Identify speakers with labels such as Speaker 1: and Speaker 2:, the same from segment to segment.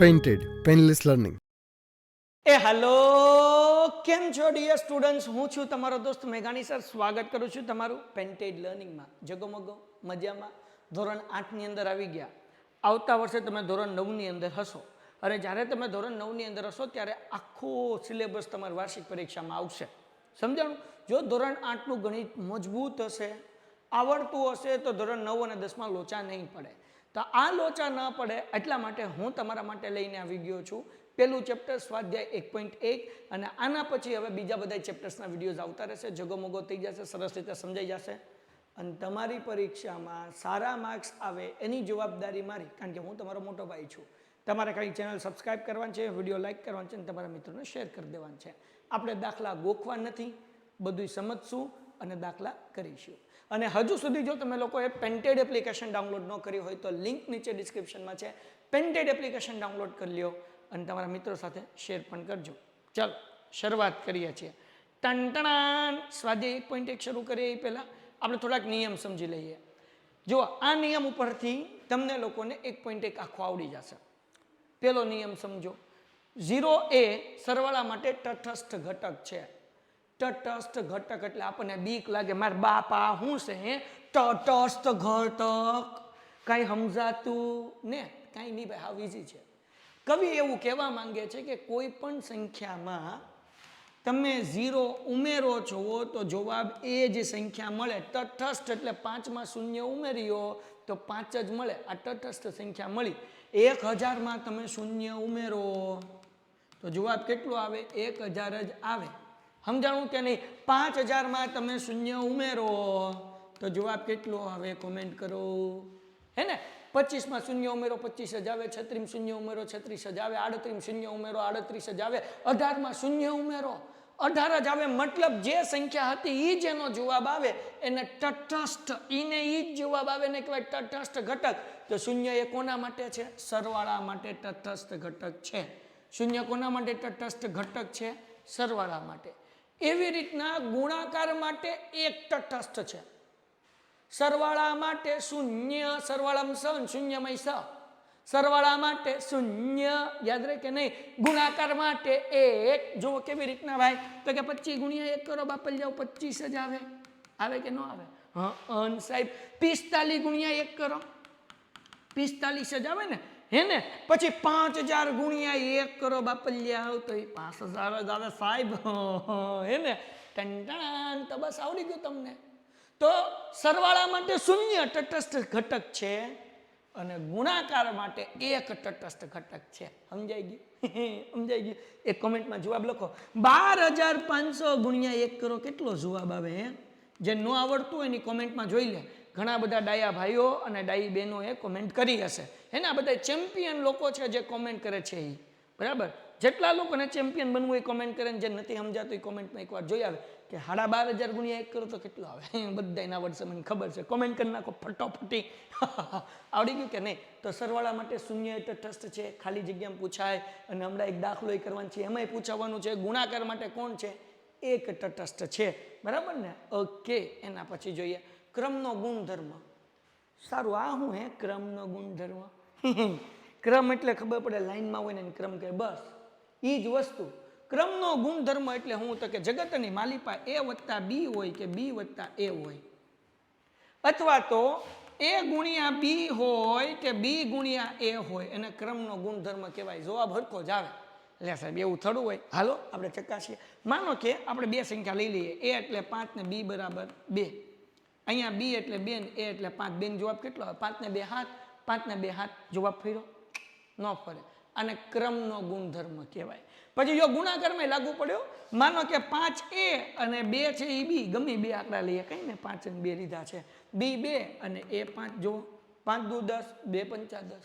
Speaker 1: Painted, painless learning
Speaker 2: એ hello કેમ છો ડિયર સ્ટુડન્ટ્સ હું છું તમારો દોસ્ત મેઘાણી સર. સ્વાગત કરું છું તમારું પેન્ટેડ લર્નિંગમાં જગમગો મજામાં? ધોરણ આઠની અંદર આવી ગયા. આવતા વર્ષે તમે ધોરણ નવની અંદર હશો. અને જ્યારે તમે ધોરણ નવની અંદર હશો ત્યારે આખો સિલેબસ તમારી વાર્ષિક પરીક્ષામાં આવશે. સમજાણું? જો ધોરણ આઠનું ગણિત મજબૂત હશે આવડતું હશે તો ધોરણ નવ અને દસમાં લોચા નહીં પડે. તો આ લોચા ન પડે એટલા માટે હું તમારા માટે લઈને આવી ગયો છું. પેલું ચેપ્ટર સ્વાધ્યાય એક પોઈન્ટ એક અને આના પછી હવે બીજા બધા ચેપ્ટર્સના વિડીયોઝ આવતા રહેશે. જગોમગો થઈ જશે, સરસ રીતે સમજાઈ જશે. અને તમારી પરીક્ષામાં સારા માર્ક્સ આવે એની જવાબદારી મારી, કારણ કે હું તમારો મોટો ભાઈ છું. તમારે ખાલી ચેનલ સબસ્ક્રાઇબ કરવાની છે વીડિયો લાઇક કરવાની છે અને તમારા મિત્રોને શેર કરી દેવાનું છે. આપણે દાખલા ગોખવા નથી. બધું સમજશું. અને દાખલા કરીશું. અને હજુ સુધી જો તમે લોકોએ પેન્ટેડ એપ્લિકેશન ડાઉનલોડ ન કરી હોય તો લિંક નીચે ડિસ્ક્રિપ્શનમાં છે. પેન્ટેડ એપ્લિકેશન ડાઉનલોડ કરી લ્યો અને તમારા મિત્રો સાથે શેર પણ કરજો. ચાલો, શરૂઆત કરીએ છીએ. ટણટણાન સ્વાધ્યાય એક પોઈન્ટ એક શરૂ કરીએ એ પહેલાં. આપણે થોડાક નિયમ સમજી લઈએ. જો આ નિયમ ઉપરથી તમને લોકોને એક પોઈન્ટ એક આખો આવડી જશે. પહેલો નિયમ સમજો. ઝીરો એ સરવાળા માટે તટસ્થ ઘટક છે. તટસ્થ ઘટક એટલે આપણને બીક લાગે. મારા બાપા શું છે, હે? તટસ્થ ઘટક. કાંઈ સમજાતું ને? કાંઈ નહીં ભાઈ હાવ ઇઝી છે. કવિ એવું કહેવા માંગે છે કે કોઈ પણ સંખ્યામાં તમે ઝીરો ઉમેરો છો, તો જવાબ એ જ સંખ્યા મળે. તટસ્થ એટલે પાંચમાં શૂન્ય ઉમેર્યો, તો પાંચ જ મળે. આ તટસ્થ સંખ્યા મળી. એક હજારમાં તમે શૂન્ય ઉમેરો, તો જવાબ કેટલો આવે? એક હજાર જ આવે. સમજાણું કે નહીં? પાંચ હજારમાં તમે શૂન્ય ઉમેરો. તો જવાબ કેટલો આવે? કોમેન્ટ કરો. હે ને? પચીસમાં શૂન્ય ઉમેરો, પચીસ જ છત્રીમ શૂન્ય ઉમેરો, છત્રીસ જ આવે. આડત્રીમ શૂન્ય ઉમેરો, આડત્રીસ જ અઢારમાં શૂન્ય ઉમેરો. અઢાર જ આવે. મતલબ જે સંખ્યા હતી એ જ એનો જવાબ આવે. એને તટસ્થ, ઈને એ જ જવાબ આવે. ને કહેવાય તટસ્થ ઘટક. તો શૂન્ય એ કોના માટે છે? સરવાળા માટે તટસ્થ ઘટક છે. શૂન્ય કોના માટે તટસ્થ ઘટક છે? સરવાળા માટે. એવી રીતના ગુણાકાર માટે એક તટસ્થ છે. સરવાળા માટે શૂન્ય, સરવાળામાં સ અને શૂન્યમાં સ. સરવાળા માટે શૂન્ય, યાદ રહે કે નહીં? ગુણાકાર માટે એક. જુઓ કેવી રીતના ભાઈ? તો કે પચીસ ગુણ્યા એક કરો, બાપલ જાઓ, પચીસ જ આવે. આવે કે ન આવે? હા, અન સાહેબ, પિસ્તાલીસ ગુણ્યા એક કરો. પિસ્તાલીસ જ આવે ને? હે ને? પછી પાંચ હજાર ગુણ્યા એક કરો બાપલિયા આવ તો એ પાંચ હજાર જ આવે સાહેબ. હે ને? ટંટણ તો બસ આવડી ગયું તમને. તો સરવાળા માટે શૂન્ય તટસ્થ ઘટક છે અને ગુણાકાર માટે એક તટસ્થ ઘટક છે. સમજાઈ ગયું? સમજાઈ ગયું? એક કોમેન્ટમાં જવાબ લખો. બાર હજાર પાંચસો ગુણ્યા એક કરો, કેટલો જવાબ આવે? હે? જે ન આવડતું હોય એની કોમેન્ટમાં જોઈ લે. ઘણા બધા ડાયા ભાઈઓ અને ડાઈ બહેનોએ કોમેન્ટ કરી હશે. હે ને? આ બધા ચેમ્પિયન લોકો છે જે કોમેન્ટ કરે છે એ બરાબર? જેટલા લોકોને ચેમ્પિયન બનવું એ કોમેન્ટ કરે ને, જે નથી સમજાતું એ કોમેન્ટમાં એકવાર જોઈ આવે કે સાડા બાર હજાર ગુણ્યા એક કરો તો કેટલું આવે? બધા એના વર્ષે મને ખબર છે. કોમેન્ટ કરી નાખો ફટોફટી. આવડી ગયું કે નહીં? તો સરવાળા માટે શૂન્ય તટસ્થ છે, ખાલી જગ્યામાં પૂછાય અને હમણાં એક દાખલો એ કરવાનો છે. એમાંય પૂછાવાનું છે, ગુણાકાર માટે કોણ છે? એક તટસ્થ છે. બરાબર ને? ઓકે એના પછી જોઈએ. ક્રમનો ગુણધર્મ સારું, આ શું હે? ક્રમનો ગુણધર્મ ક્રમ એટલે ખબર પડે, લાઈનમાં હોય ને ક્રમ કહે, બસ. એ જ વસ્તુ. ક્રમનો ગુણધર્મ એટલે હું તો કે જગતની માલિપા એ વત્તા બી હોય કે બી વત્તા એ હોય. અથવા તો એ ગુણ્યા બી હોય કે બી ગુણ્યા એ હોય. એને ક્રમનો ગુણધર્મ કહેવાય. જવાબ હરખો જ આવે. લે સાહેબ, એવું થોડું હોય. હાલો, આપણે ચકાસીએ. માનો કે આપણે બે સંખ્યા લઈ લઈએ. એ એટલે પાંચ ને બી બરાબર બે. અહીંયા બી એટલે બેન, એ એટલે પાંચ. બેન જવાબ કેટલો આવે? પાંચ બે હાથ પાંચને બે હાથ જવાબ ફેરો. ન ફરે. અને ક્રમનો ગુણધર્મ કહેવાય. પછી જો ગુણાકારમાં લાગુ પડ્યો, માનો કે પાંચ એ અને બે છે એ બી, ગમે બે આંકડા લઈએ, કંઈ ને પાંચ અને બે લીધા છે. બી બે અને એ પાંચ જો પાંચ દુ દસ, બે પંચા દસ.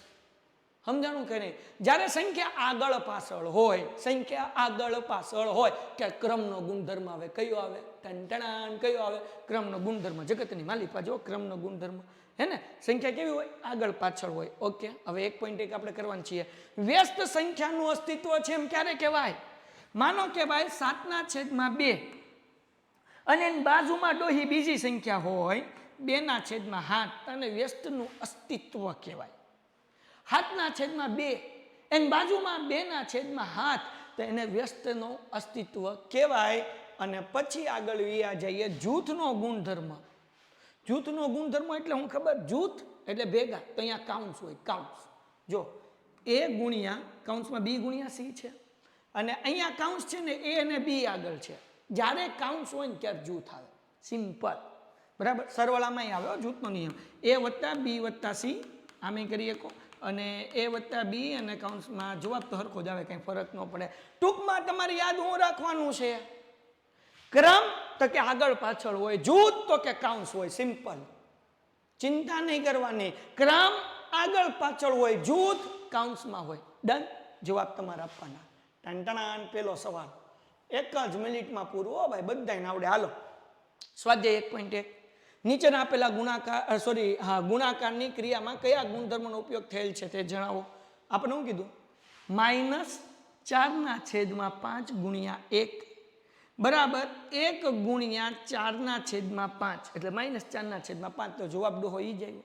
Speaker 2: સમજાણું કે નહીં? જ્યારે સંખ્યા આગળ પાછળ હોય, સંખ્યા આગળ પાછળ હોય, કે ક્રમનો ગુણધર્મ આવે, કયો આવે? ટંટણાન કયો આવે? ક્રમનો ગુણધર્મ, જગતની માલિકા જો ક્રમનો ગુણધર્મ. હે ને? સંખ્યા કેવી હોય? આગળ પાછળ હોય. ઓકે, હવે એક પોઈન્ટ એક આપણે કરવાનું છીએ. વ્યસ્ત સંખ્યાનું અસ્તિત્વ છે એમ ક્યારે કહેવાય? માનો કે ભાઈ, સાતના છેદમાં બે. અને બાજુમાં ડોહી બીજી સંખ્યા હોય, બેના છેદમાં હાથ અને વ્યસ્તનું અસ્તિત્વ કહેવાય. હાથના છેદમાં બે. એની બાજુમાં બેના છેદમાં હાથ. તો એને વ્યસ્તનો અસ્તિત્વ કહેવાય અને પછી આગળ વ્યા જઈએ જૂથનો ગુણધર્મ. જૂથનો ગુણધર્મ એટલે હું ખબર, જૂથ એટલે ભેગા. તો અહીંયા કાઉન્સ હોય કાઉન્સ જો, એ ગુણ્યા કાઉન્સમાં બી ગુણ્યા સી છે. અને અહીંયા કાઉન્સ છે ને એ અને બી આગળ છે. જ્યારે કાઉન્સ હોય ને ત્યારે જૂથ આવે. સિમ્પલ બરાબર? સરવાળામાં આવે જૂથનો નિયમ. એ વત્તા બી વત્તા સી. આમે કરીએ શકો અને એ વત્તા બી અને કાઉન્સમાં જવાબ તો હરખો જ આવે, કંઈ ફરક ન પડે. ટૂંકમાં તમારે યાદ હું રાખવાનું છે. ક્રમ તો કે આગળ પાછળ હોય, જૂથ તો કે કાઉન્સ હોય, સિમ્પલ. ચિંતા નહીં કરવાની. ક્રમ આગળ પાછળ હોય, જૂથ કાઉન્સમાં હોય. ડન. જવાબ તમારે આપવાના. ટંટણાન પેલો સવાલ. એક જ મિનિટમાં પૂરું ભાઈ બધાને આવડે. હાલો. સ્વાધ્યાય એક પોઈન્ટ એક. નીચેના આપેલા ગુણાકાર સોરી હા, ગુણાકારની ક્રિયામાં કયા ગુણધર્મનો ઉપયોગ થયેલ છે તે જણાવો. આપણે શું કીધું? માઇનસ ચારના છેદમાં પાંચ ગુણ્યા એક. બરાબર એક ગુણ્યા ચારના છેદમાં પાંચ. એટલે માઇનસ ચારના છેદમાં પાંચ તો જવાબ ડોહો ઈ જ આવ્યો.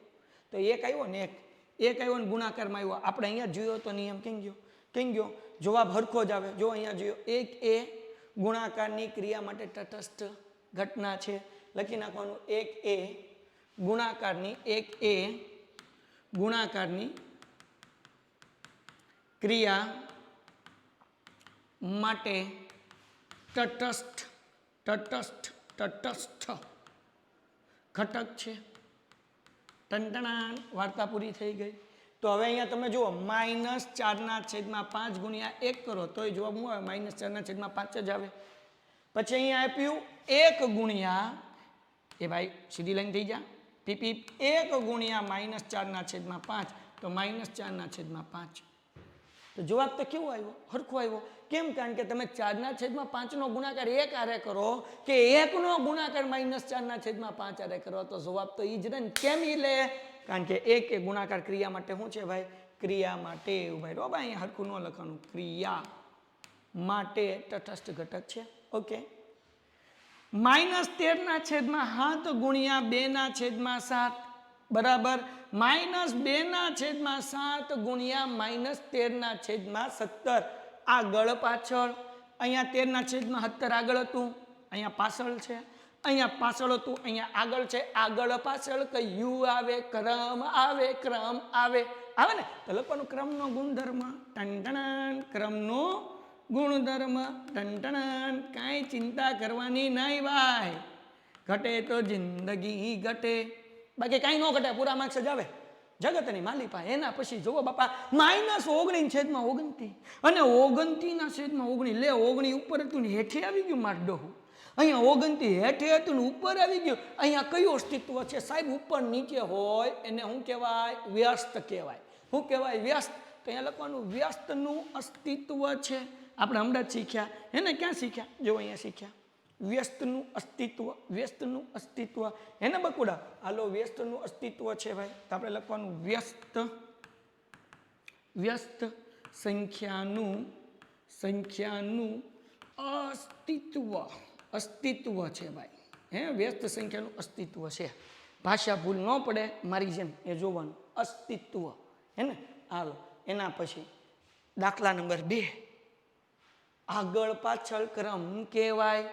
Speaker 2: તો એક આવ્યો ને એક. એક આવ્યો ને ગુણાકારમાં આવ્યો. આપણે અહીંયા જોયો તો નિયમ કેમ ગયો? કેમ ગયો? જવાબ હરખો જ આવે. જો અહીંયા જોયો, એક એ ગુણાકારની ક્રિયા માટે તટસ્થ ઘટના છે. લખી નાખવાનું એક એ, ગુણાકારની એક એ, ગુણાકારની ક્રિયા માટે તટસ્થ તટસ્થ તટસ્થ. ઘટક છે. ટંટણાન વાર્તા પૂરી થઈ ગઈ. તો હવે અહીંયા તમે જુઓ, માઇનસ ચારના છેદમાં પાંચ ગુણ્યા એક કરો, તોય જવાબ શું આવે? માઇનસ ચારના છેદમાં પાંચ જ આવે. પછી અહીંયા આપ્યું એક ગુણ્યા એ ભાઈ સીધી લાઈન થઈ જા. પીપી એક ગુણ્યા માઇનસ ચારના છેદમાં પાંચ. તો માઇનસ ચારના છેદમાં પાંચ. તો જવાબ તો કેવો આવ્યો? હરખો આવ્યો. કેમ? કારણ કે તમે ચારના છેદમાં પાંચનો ગુણાકાર એક આરે કરો કે એકનો ગુણાકાર માઇનસ ચારના છેદમાં પાંચ આરે કરો, તો જવાબ તો એ જ રહે કેમ ઈ લે કારણ કે એક એ ગુણાકાર ક્રિયા માટે શું છે ભાઈ? ક્રિયા માટે એવું ભાઈ. રો અહીંયા હરખું ન લખવાનું ક્રિયા માટે તટસ્થ ઘટક છે. ઓકે? માઇનસ તેરના છેદમાં સાત ગુણ્યા બેના છેદમાં સાત. બરાબર? માઇનસ બેના છેદમાં સાત ગુણ્યા માઇનસ તેરના છેદમાં સત્તર. આગળ પાછળ. અહીંયા તેરના છેદમાં સત્તર આગળ હતું. અહીંયા પાછળ છે. અહીંયા પાછળ હતું, અહીંયા આગળ છે. આગળ પાછળ કયું આવે? ક્રમ આવે ક્રમ આવે. આવે ને? તો લખવાનું ક્રમનો ગુણધર્મ. ટંટણ ક્રમનો ગુણધર્મ ટંટણ કાંઈ ચિંતા કરવાની નહીં ભાઈ ઘટે તો જિંદગી ઘટે. બાકી કાંઈ ન ઘટે, પૂરા માર્ક્સ જ આવે જગતની માલિપા એના પછી જુઓ બાપા, માઇનસ ઓગણી છેદમાં ઓગણતી અને ઓગણતીના છેદમાં ઓગણી લે ઓગણી ઉપર હતું ને હેઠે આવી ગયું માર ડોહું. અહીંયા ઓગણતી હેઠે હતું ને ઉપર આવી ગયું. અહીંયા કયું અસ્તિત્વ છે? સાહેબ, ઉપર નીચે હોય એને શું કહેવાય વ્યસ્ત કહેવાય. શું કહેવાય વ્યસ્ત. તો અહીંયા લખવાનું, વ્યસ્તનું અસ્તિત્વ છે. આપણે હમણાં જ શીખ્યા. એને ક્યાં શીખ્યા? જો અહીંયા શીખ્યા. વ્યસ્તનું અસ્તિત્વ વ્યસ્તનું અસ્તિત્વ. એને બકુડા, હાલો વ્યસ્તનું અસ્તિત્વ છે ભાઈ. તો આપણે લખવાનું વ્યસ્ત વ્યસ્ત સંખ્યાનું સંખ્યાનું અસ્તિત્વ. અસ્તિત્વ છે ભાઈ. હે, વ્યસ્ત સંખ્યાનું અસ્તિત્વ છે. ભાષા ભૂલ ન પડે, મારી જેમ એ જોવાનું. અસ્તિત્વ. હે ને? હાલો, એના પછી દાખલા નંબર બે. આગળ પાછળ ક્રમ કહેવાય.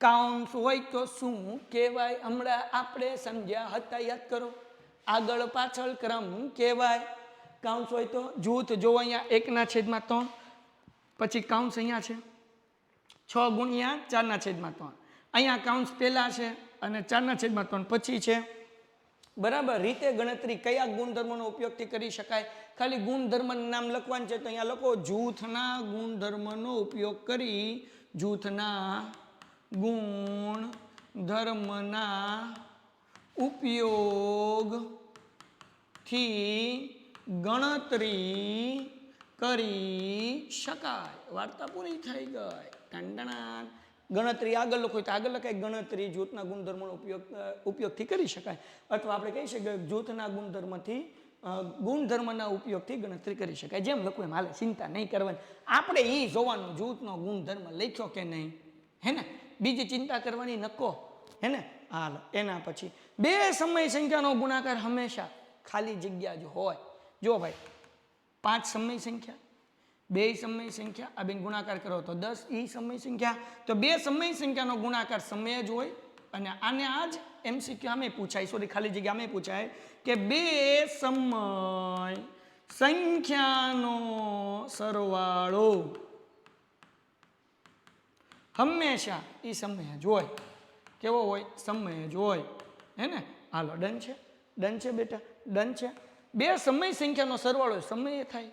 Speaker 2: કાઉન્સ હોય તો શું કહેવાય? હમણાં આપણે સમજ્યા હતા, યાદ કરો. આગળ પાછળ ક્રમ કહેવાય. કાઉન્સ હોય તો જૂથ, જો અહીંયા એકના છેદમાં ત્રણ, પછી કાઉન્સ અહીંયા છે. છ ગુણ્યા ચારના છેદમાં ત્રણ. અહીંયા કાઉન્સ પહેલાં છે અને ચારના છેદમાં ત્રણ, પછી છે. બરાબર, રીતે ગણતરી કયા ગુણધર્મોનો ઉપયોગથી કરી શકાય? ખાલી ગુણધર્મનું નામ લખવાનું છે તો અહીંયા લખો, જૂથના ગુણધર્મનો ઉપયોગ કરી જૂથના ગુણ ધર્મના ઉપયોગથી ગણતરી કરી શકાય. વાર્તા પૂરી થઈ ગઈ. ટંટણા ગણતરી આગળ લખો તો આગળ લખાય, ગણતરી જૂથના ગુણધર્મનો ઉપયોગ ઉપયોગથી કરી શકાય. અથવા આપણે કહી શકીએ જૂથના ગુણધર્મથી ગુણધર્મના ઉપયોગથી ગણતરી કરી શકાય. જેમ લખવું એમ, હાલે, ચિંતા નહીં કરવાની. આપણે એ જોવાનું, જૂથનો ગુણધર્મ લખ્યો કે નહીં? હે ને? બીજી ચિંતા કરવાની નકો. હે ને? હાલ, એના પછી. બે સમય સંખ્યાનો ગુણાકાર હંમેશા ખાલી જગ્યા જ હોય. જો ભાઈ, પાંચ સમય સંખ્યા બે સમય સંખ્યા, આ બેન ગુણાકાર કરો તો દસ, ઈ સમય સંખ્યા, તો બે સમય સંખ્યાનો ગુણાકાર સમય જ હોય, અને આને આ જ એમસીક્યુ અમે પૂછાય, સોરી, ખાલી જગ્યા અમે પૂછાય, કે બે સમય સંખ્યાનો સરવાળો હંમેશા એ સમય જ હોય. કેવો હોય? સમય જ હોય. હે ને? હાલો, ડન છે? ડન છે બેટા? ડન છે? બે સમય સંખ્યાનો સરવાળો સમય થાય.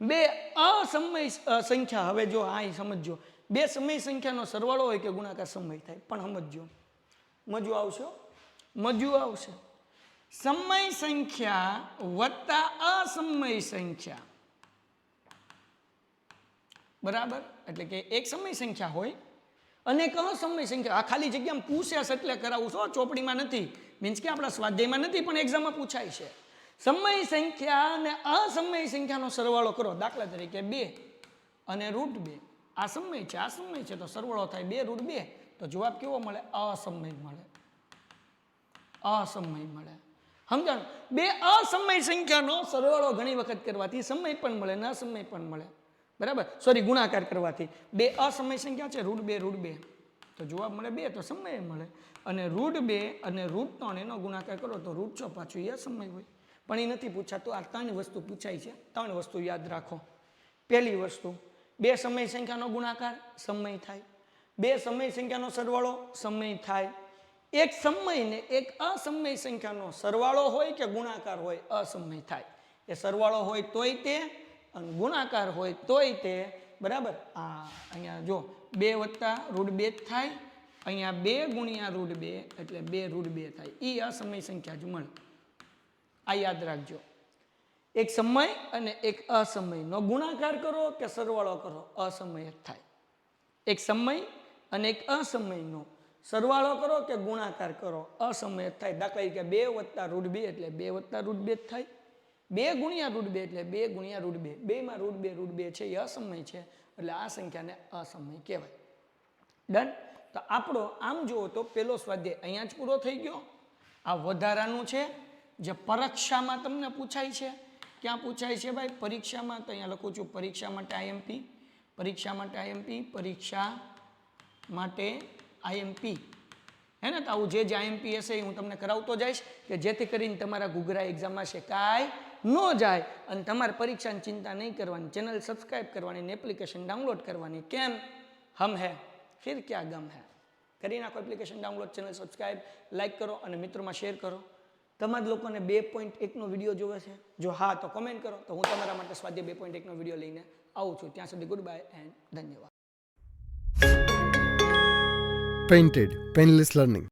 Speaker 2: બે અસમય સંખ્યા. હવે જો આ સમજો બે સમય સંખ્યાનો સરવાળો હોય કે ગુણાકાર સમય થાય? પણ સમજજો. મજુ આવશે મજૂ આવશે. સમય સંખ્યા વત્તા અસમય સંખ્યા. બરાબર? એટલે કે એક સમય સંખ્યા હોય અને એક અસમય સંખ્યા. આ ખાલી જગ્યામાં પૂછ્યા એટલે કરાવું છો ચોપડીમાં નથી. મીન્સ કે આપણા સ્વાધ્યાયમાં નથી, પણ એક્ઝામમાં પૂછાય છે. સમય સંખ્યા અને અસમય સંખ્યાનો સરવાળો કરો. દાખલા તરીકે બે અને રૂટ બે. આ સમય છે, આ સમય છે, તો સરવાળો થાય બે રૂટ બે. તો જવાબ કેવો મળે? અસમય મળે. અસમય મળે. સમજાણ? બે અસમય સંખ્યાનો સરવાળો ઘણી વખત કરવાથી સમય પણ મળે ન અસમય પણ મળે. બરાબર? સોરી ગુણાકાર કરવાથી. બે અસમય સંખ્યા છે રૂટ બે રૂટ બે. તો જવાબ મળે બે, તો સમય મળે. અને રૂટ બે અને રૂટ ત્રણ એનો ગુણાકાર કરો તો રૂટ છ પાછું એ સમય હોય. પણ એ નથી પૂછાતું. આ ત્રણ વસ્તુ પૂછાય છે. ત્રણ વસ્તુ યાદ રાખો. પહેલી વસ્તુ, બે સમય સંખ્યાનો ગુણાકાર, સમય થાય. બે સમય સંખ્યાનો સરવાળો, સમય થાય. એક સમય ને એક અસમય સંખ્યાનો સરવાળો હોય કે ગુણાકાર હોય, અસમય થાય. એ સરવાળો હોય તોય તે અને ગુણાકાર હોય તોય તે, બરાબર? આ અહીંયા જો, બે વત્તા રૂટ બે થાય. અહીંયા બે ગુણ્યા રૂટ બે, એટલે બે રૂટ બે થાય. એ અસમય સંખ્યા જ મળે. આ યાદ રાખજો. એક સમય અને એક અસમયનો ગુણાકાર કરો કે સરવાળો કરો, અસમય જ થાય. એક સમય અને એક અસમયનો સરવાળો કરો કે ગુણાકાર કરો, અસમય જ થાય. દાખલા તરીકે બે વત્તા રૂટ બે એટલે બે વત્તા રૂટ બે જ થાય. બે ગુણ્યા રૂટ બે એટલે બે ગુણ્યા રૂટ બે. બેમાં રૂટ બે રૂટ બે છે, એ અસમય છે, એટલે આ સંખ્યાને અસમય કહેવાય. ડન તો આપણો આમ જુઓ તો પેલો સ્વાધ્યાય અહીંયા જ પૂરો થઈ ગયો. આ વધારાનું છે. જે પરીક્ષામાં તમને પૂછાય છે? ક્યાં પૂછાય છે ભાઈ? પરીક્ષામાં તો અહીંયા લખું છું, પરીક્ષા માટે આઈએમપી પરીક્ષા માટે આઈએમપી પરીક્ષા માટે આઈએમપી હે ને? તો આવું જે જે આઈએમપી હશે એ હું તમને કરાવતો જઈશ કે જેથી કરીને તમારા ઘૂઘરા એક્ઝામમાં છે કાંઈ ન જાય અને તમારે પરીક્ષાની ચિંતા નહીં કરવાની, ચેનલ સબસ્ક્રાઈબ કરવાની ને એપ્લિકેશન ડાઉનલોડ કરવાની. કેમ? હમ હે. ફિર ક્યાં ગમ હે? કરી નાખો application download channel subscribe like કરો અને મિત્રોમાં શેર કરો. તમારા લોકોને બે પોઈન્ટ એકનો વીડિયો જોવે છે. જો હા, તો કમેન્ટ કરો. તો હું તમારા માટે સ્વાધ્યાય બે પોઈન્ટ એકનો વીડિયો લઈને આવું છું. ત્યાં સુધી ગુડ બાય એન્ડ ધન્યવાદ.
Speaker 1: Painted painless Learning.